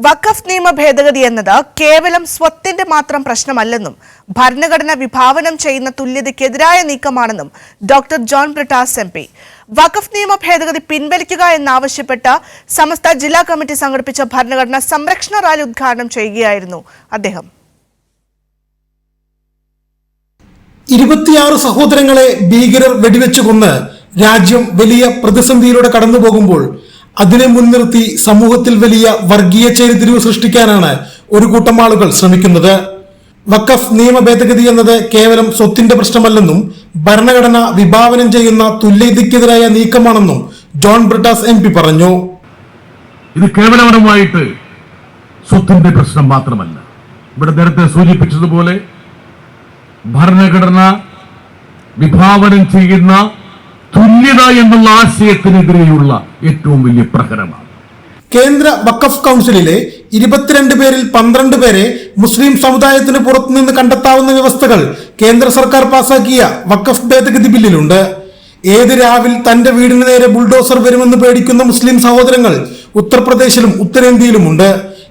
വഖഫ് നിയമ ഭേദഗതി എന്നത് കേവലം സ്വത്തിന്റെ മാത്രം പ്രശ്നമല്ലെന്നും ഭരണഘടന വിഭാവനം ചെയ്യുന്ന തുല്യതയ്ക്കെതിരായ നീക്കമാണെന്നും doctor John Brittas M P. വഖഫ് നിയമ ഭേദഗതി പിൻവലിക്കുക എന്നാവശ്യപ്പെട്ട് സമസ്ത ജില്ലാ കമ്മിറ്റി സംഘടിപ്പിച്ച ഭരണഘടന സംരക്ഷണ റാലി ഉദ്ഘാടനം ചെയ്യുകയായിരുന്നു അദ്ദേഹം. ഇരുപത്തിയാറ് സഹോദരങ്ങളെ ഭീകരർ വെടിവെച്ചു കൊന്ന് രാജ്യം വലിയ പ്രതിസന്ധിയിലൂടെ കടന്നു പോകുമ്പോൾ അതിനെ മുൻനിർത്തി സമൂഹത്തിൽ വലിയ വർഗീയ ചേരിതിരിവ് സൃഷ്ടിക്കാനാണ് ഒരു കൂട്ടം ആളുകൾ ശ്രമിക്കുന്നത്. വഖഫ് നിയമ ഭേദഗതി എന്നത് കേവലം സ്വത്തിന്റെ പ്രശ്നമല്ലെന്നും ഭരണഘടന വിഭാവനം ചെയ്യുന്ന തുല്യതയ്ക്കെതിരായ നീക്കമാണെന്നും ജോൺ ബ്രിട്ടാസ് എം പി പറഞ്ഞു. ഇത് കേവലപരമായിട്ട് സ്വത്തിന്റെ പ്രശ്നം മാത്രമല്ല. ഇവിടെ നേരത്തെ സൂചിപ്പിച്ചതുപോലെ ഭരണഘടന വിഭാവനം ചെയ്യുന്ന തുല്യത എന്നുള്ള ആശയത്തിനെതിരെയുള്ള ഏറ്റവും വലിയ പ്രഹരമാണ്. കേന്ദ്ര വഖഫ് കൗൺസിലിലെ ഇരുപത്തിരണ്ട് പേരിൽ പന്ത്രണ്ട് പേരെ മുസ്ലിം സമുദായത്തിന് പുറത്തുനിന്ന് കണ്ടെത്താവുന്ന വ്യവസ്ഥകൾ കേന്ദ്ര സർക്കാർ പാസാക്കിയ വഖഫ് ഭേദഗതി ബില്ലിലുണ്ട്. ഏത് രാവിൽ തന്റെ വീടിന് നേരെ ബുൾഡോസർ വരുമെന്ന് പേടിക്കുന്ന മുസ്ലിം സഹോദരങ്ങൾ ഉത്തർപ്രദേശിലും ഉത്തരേന്ത്യയിലുമുണ്ട്.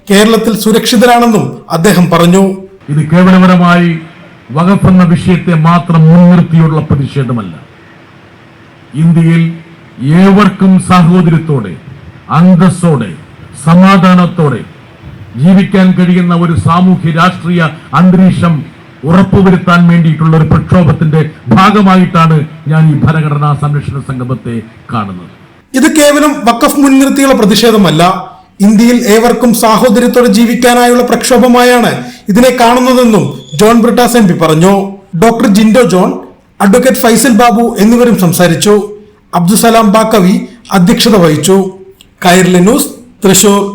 കേരളത്തിൽ സുരക്ഷിതരാണെന്നും അദ്ദേഹം പറഞ്ഞു. ഇത് കേവലപരമായി വകഫ് എന്ന വിഷയത്തെ മാത്രം മുൻനിർത്തിയുള്ള പ്രതിഷേധമല്ല. ഇന്ത്യയിൽ ഏവർക്കും സാഹോദര്യത്തോടെ അന്തസ്സോടെ സമാധാനത്തോടെ ജീവിക്കാൻ കഴിയുന്ന ഒരു സാമൂഹ്യ രാഷ്ട്രീയ അന്തരീക്ഷം ഉറപ്പുവരുത്താൻ വേണ്ടിയിട്ടുള്ള ഒരു പ്രക്ഷോഭത്തിന്റെ ഭാഗമായിട്ടാണ് ഞാൻ ഈ ഭരണഘടനാ സംരക്ഷണ സംഗമത്തെ കാണുന്നത്. ഇത് കേവലം വക്കഫ് മുൻനിർത്തിയുള്ള പ്രതിഷേധമല്ല. ഇന്ത്യയിൽ ഏവർക്കും സാഹോദര്യത്തോടെ ജീവിക്കാനായുള്ള പ്രക്ഷോഭമായാണ് ഇതിനെ കാണുന്നതെന്നും ജോൺ ബ്രിട്ടാസ് എം പറഞ്ഞു. Doctor Jindo John advocate Faisal Babu എന്നിവരും സംസാരിച്ചു. അബ്ദുസലാം ബാക്കവി അധ്യക്ഷത വഹിച്ചു. കൈരളി ന്യൂസ് തൃശൂർ.